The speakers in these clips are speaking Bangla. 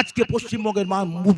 আজকে পশ্চিমবঙ্গের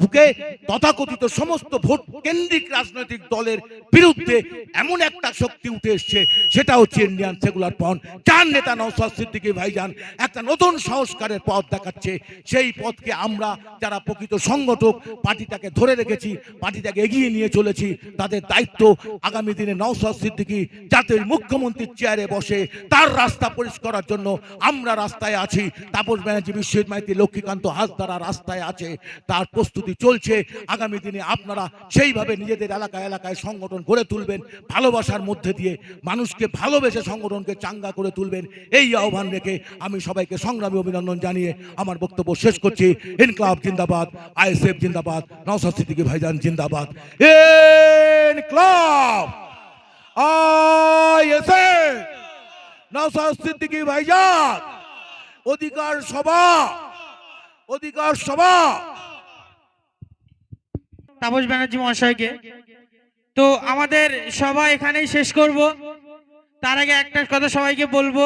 বুকে তথাকথিত সমস্ত ভোট কেন্দ্রিক রাজনৈতিক দলের বিরুদ্ধে এমন একটা শক্তি উঠে এসছে, সেটা হচ্ছে ইন্ডিয়ান সেকুলার ফ্রন্ট। চার নেতা নৌসাদ সিদ্দিকী ভাইজান একটা নতুন সংস্কারের পথ দেখাচ্ছে। সেই পথকে আমরা যারা প্রকৃত সংগঠক, পার্টিটাকে ধরে রেখেছি, পার্টিটাকে এগিয়ে নিয়ে চলেছি, তাদের দায়িত্ব আগামী দিনে নৌসাদ সিদ্দিকী জাতির মুখ্যমন্ত্রীর চেয়ারে বসে তার রাস্তা পরিষ্কার করার জন্য আমরা রাস্তায় আছি। তাপস ব্যানার্জি, বিশ্বজিৎ মাইতি, লক্ষ্মীকান্ত হাসদারা রাস্তায় আছে, তার প্রস্তুতি চলছে। আগামী দিনে আপনারা সেইভাবে নিজেদের এলাকায় এলাকায় সংগঠন গড়ে তুলবেন, ভালোবাসার মধ্যে দিয়ে মানুষকে ভালোবেসে সংগঠনকে চাঙ্গা করে তুলবেন। এই আহ্বান রেখে আমি সবাইকে সংগ্রামী অভিনন্দন জানিয়ে আমার বক্তব্য শেষ করছি। ইনকলাব জিন্দাবাদ, আইএসএফ জিন্দাবাদ নওসাদ সিদ্দিকী ভাইজান জিন্দাবাদ। ইনকলাব! আইএসএফ! নওসাদ সিদ্দিকী ভাইজান! অধিকার সভা! অধিকার সভা তাপস ব্যানার্জি মহাশয়কে। তো আমাদের সভা এখানেই শেষ করব। তার আগে একটা কথা সবাইকে বলব।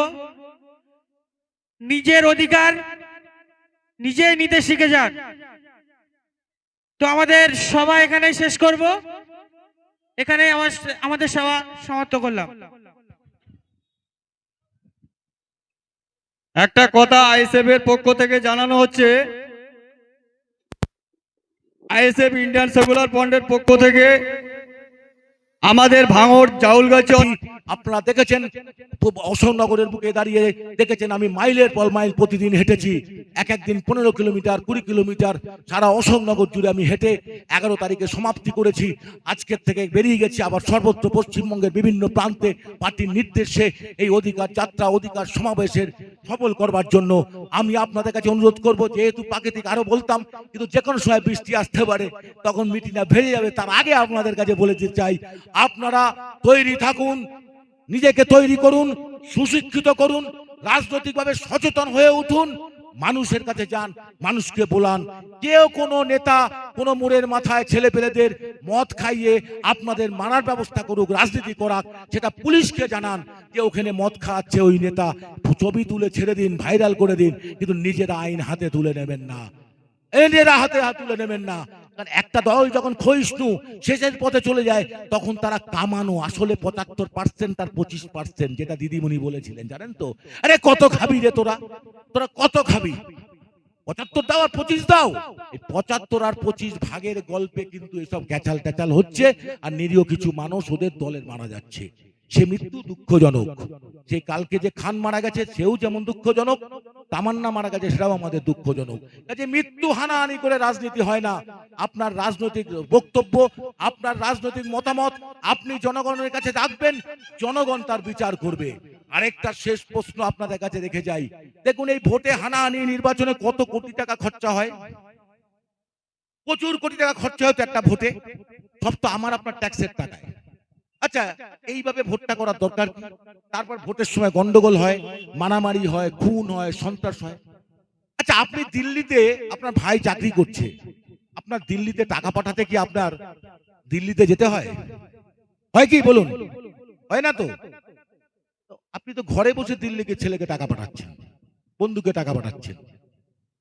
নিজের অধিকার নিজে নিতে শিখে যান। তো আমাদের সভা এখানেই শেষ করব। এখানে আমার আমাদের সভা সমাপ্ত করলাম। একটা কথা আইএসএফ এর পক্ষ থেকে জানানো হচ্ছে। আইএসএফ ইন্ডিয়ান সেকুলার বন্ডের পক্ষ থেকে আমাদের ভাঙড় জাউলগাছি আপনারা দেখেছেন? অশোকনগরের বুকে দাঁড়িয়ে দেখেছেন আমি মাইলের পর মাইল প্রতিদিন হেঁটেছি। এক একদিন পনেরো কিলোমিটার, কুড়ি কিলোমিটার সারা অশোকনগর জুড়ে আমি হেঁটে এগারো তারিখে সমাপ্তি করেছি। আজকের থেকে বেরিয়ে গেছি আবার সর্বত্র পশ্চিমবঙ্গের বিভিন্ন প্রান্তে। পার্টির নির্দেশে এই অধিকার যাত্রা, অধিকার সমাবেশের সফল করবার জন্য আমি আপনাদের কাছে অনুরোধ করব, যেহেতু প্রাকৃতিক আরও বলতাম, কিন্তু যে কোনো সময় বৃষ্টি আসতে পারে, তখন মিটিংটা ভেঙে যাবে। তার আগে আপনাদের কাছে বলে দিতে চাই, আপনারা তৈরি থাকুন নিজেকে তৈরি করুন, সুশিক্ষিত করুন, রাজনৈতিকভাবে সচেতন হয়ে উঠুন। মানুষের কাছে যান, মানুষকে বলান। কেউ কোনো নেতা, কোনো মোড়ের মাথায় ছেলে পেলেদের মদ খাইয়ে আপনাদের মারার ব্যবস্থা করুক, রাজনীতি করাক, সেটা পুলিশকে জানান যে ওখানে মদ খাওয়াচ্ছে ওই নেতা। ছবি তুলে ছেড়ে দিন, ভাইরাল করে দিন, কিন্তু নিজেরা আইন হাতে তুলে নেবেন না। এরা হাতে হাত তুলে নেবেন না। একটা দল যখন ক্ষয়িষ্ণু শেষের পথে চলে যায়, তখন তারা কামানো আসলে পঁচাত্তর পার্সেন্ট আর পঁচিশ পার্সেন্ট যেটা দিদিমণি বলেছিলেন, জানেন তো? আরে কত খাবি রে তোরা? তোরা কত খাবি? পঁচাত্তর দাও আর পঁচিশ দাও। এই পঁচাত্তর আর পঁচিশ ভাগের গল্পে কিন্তু এসব গ্যাচাল ট্যাচাল হচ্ছে, আর নিরীহ কিছু মানুষ ওদের দলের মারা যাচ্ছে। সে মৃত্যু দুঃখজনক। সে কালকে যে খান মারা গেছে, সেও যেমন দুঃখজনক তামান্না মারা গেছে, সেটাও আমাদের দুঃখজনক। কাজে মৃত্যু হানাহানি করে রাজনীতি হয় না। আপনার রাজনৈতিক বক্তব্য, আপনার রাজনৈতিক মতামত, আপনি জনগণের কাছে রাখবেন, জনগণ তার বিচার করবে। আরেকটা শেষ প্রশ্ন আপনাদের কাছে রেখে যাই। দেখুন, এই ভোটে হানাহানি নির্বাচনে কত কোটি টাকা খরচা হয়? প্রচুর কোটি টাকা খরচা হতো একটা ভোটে। সব তো আমার, আপনার ট্যাক্সের টাকায়। আচ্ছা এইভাবে ভোটটা করার দরকার কি? তারপর ভোটের সময় গন্ডগোল হয় মারামারি হয় খুন হয় সন্ত্রাস হয়। আচ্ছা আপনি দিল্লিতে আপনার ভাই চাকরি করছে। আপনার দিল্লিতে টাকা পাঠাতে কি আপনার দিল্লিতে যেতে হয়? হয়। কি বলুন? হয় না তো? আপনি তো ঘরে বসে দিল্লিকে ছেলেকে টাকা পাঠাচ্ছেন বন্ধুকে টাকা পাঠাচ্ছেন।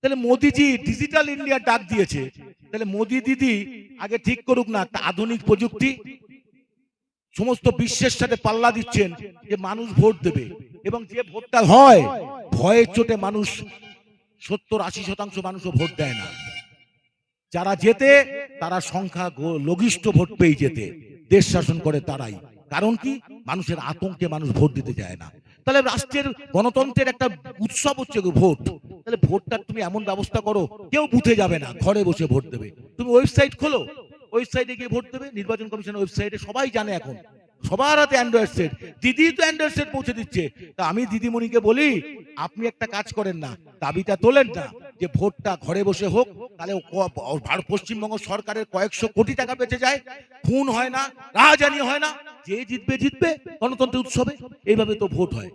তাহলে মোদিজি ডিজিটাল ইন্ডিয়া ডাক দিয়েছে। তাহলে মোদি দিদি আগে ঠিক করুক না একটা আধুনিক প্রযুক্তি সমস্ত বিশ্বের সাথে পাল্লা দিচ্ছেন যে মানুষ ভোট দেবে। এবং যে ভোটটা হয়, ভয়ের চোটে মানুষ সত্তর আশি শতাংশ মানুষও ভোট দেয় না। যারা যেতে তারা সংখ্যা লঘিষ্ঠ ভোট পেয়ে যেতে দেশ শাসন করে তারাই। কারণ কি? মানুষের আতঙ্কে মানুষ ভোট দিতে যায় না। তাহলে রাষ্ট্রের, গণতন্ত্রের একটা উৎসব হচ্ছে ভোট। তাহলে ভোটটা তুমি এমন ব্যবস্থা করো, কেউ বুথে যাবে না, ঘরে বসে ভোট দেবে। তুমি ওয়েবসাইট খোলো ওয়েবসাইটে গিয়ে ভোট দেবে, নির্বাচন কমিশনের ওয়েবসাইটে সবাই জানে এখন। সবার হাতে অ্যান্ড্রয়েড সেট দিদি তো অ্যান্ড্রয়েড সেট পৌঁছে দিচ্ছে। তা আমি দিদিমণিকে বলি, আপনি একটা কাজ করেন না, দাবিটা তোলেন না, যে ভোটটা ঘরে বসে হোক, তাহলে পশ্চিমবঙ্গ সরকারের কয়েকশো কোটি টাকা বেঁচে যায়, খুন হয় না, রাহাজানি হয় না, যে জিতবে জিতবে, গণতন্ত্র উৎসবে, এইভাবে তো ভোট হয়।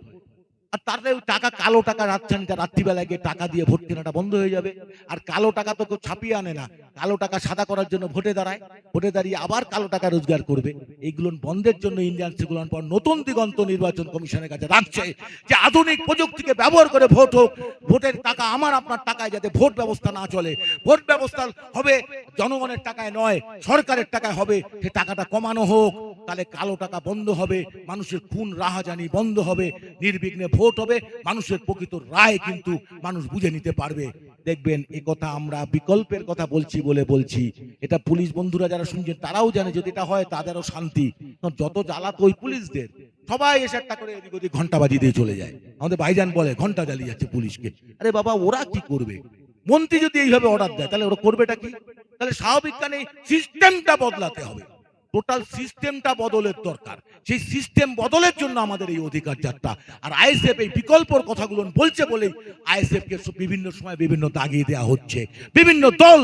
আর ওই টাকা কালো টাকা রাজধানীটা রাত্রিবেলায় গিয়ে টাকা দিয়ে ভোট কেনাটা বন্ধ হয়ে যাবে। আর কালো টাকা তো কেউ ছাপিয়ে আনে না। কালো টাকা সাদা করার জন্য ভোটে দাঁড়ায়। ভোটে দাঁড়িয়ে আবার কালো টাকা রোজগার করবে। এইগুলো বন্ধের জন্য ইন্ডিয়ান সেকুলার পর নতুন দিগন্ত নির্বাচন কমিশনের কাছে রাখছে যে আধুনিক প্রযুক্তিকে ব্যবহার করে ভোট হোক। ভোটের টাকা আমার, আপনার টাকায় যাতে ভোট ব্যবস্থা না চলে। ভোট ব্যবস্থা হবে জনগণের টাকায় নয়, সরকারের টাকায় হবে। সে টাকাটা কমানো হোক, তাহলে কালো টাকা বন্ধ হবে। মানুষের খুন, রাহাজানি বন্ধ হবে। নির্বিঘ্নে ভোট হবে, মানুষের প্রকৃত রায় কিন্তু মানুষ বুঝে নিতে পারবে। দেখবেন, এ কথা আমরা বিকল্পের কথা বলছি বলে বলছি। এটা পুলিশ বন্ধুরা যারা শুনছেন, তারাও জানে যদি এটা হয়, তাদেরও শান্তি। যত জ্বালা তো ওই পুলিশদের, সবাই এসে একটা করে এদিক ওদিক ঘণ্টা বাজি দিয়ে চলে যায়। আমাদের ভাইজান বলে ঘণ্টা জ্বালিয়ে যাচ্ছে পুলিশকে। আরে বাবা, ওরা কি করবে? মন্ত্রী যদি এইভাবে অর্ডার দেয়, তাহলে ওরা করবেটা কি? তাহলে স্বাভাবিক কানে সিস্টেমটা বদলাতে হবে। টোটাল সিস্টেমটা বদলের দরকার। সেই সিস্টেম বদলের জন্য আমাদের এই অধিকার যাত্রা। আর আইএসএফ এই বিকল্পর কথাগুলো বলছে বলেই আইএসএফ কে বিভিন্ন সময় বিভিন্ন দাগিয়ে দেওয়া হচ্ছে। বিভিন্ন দল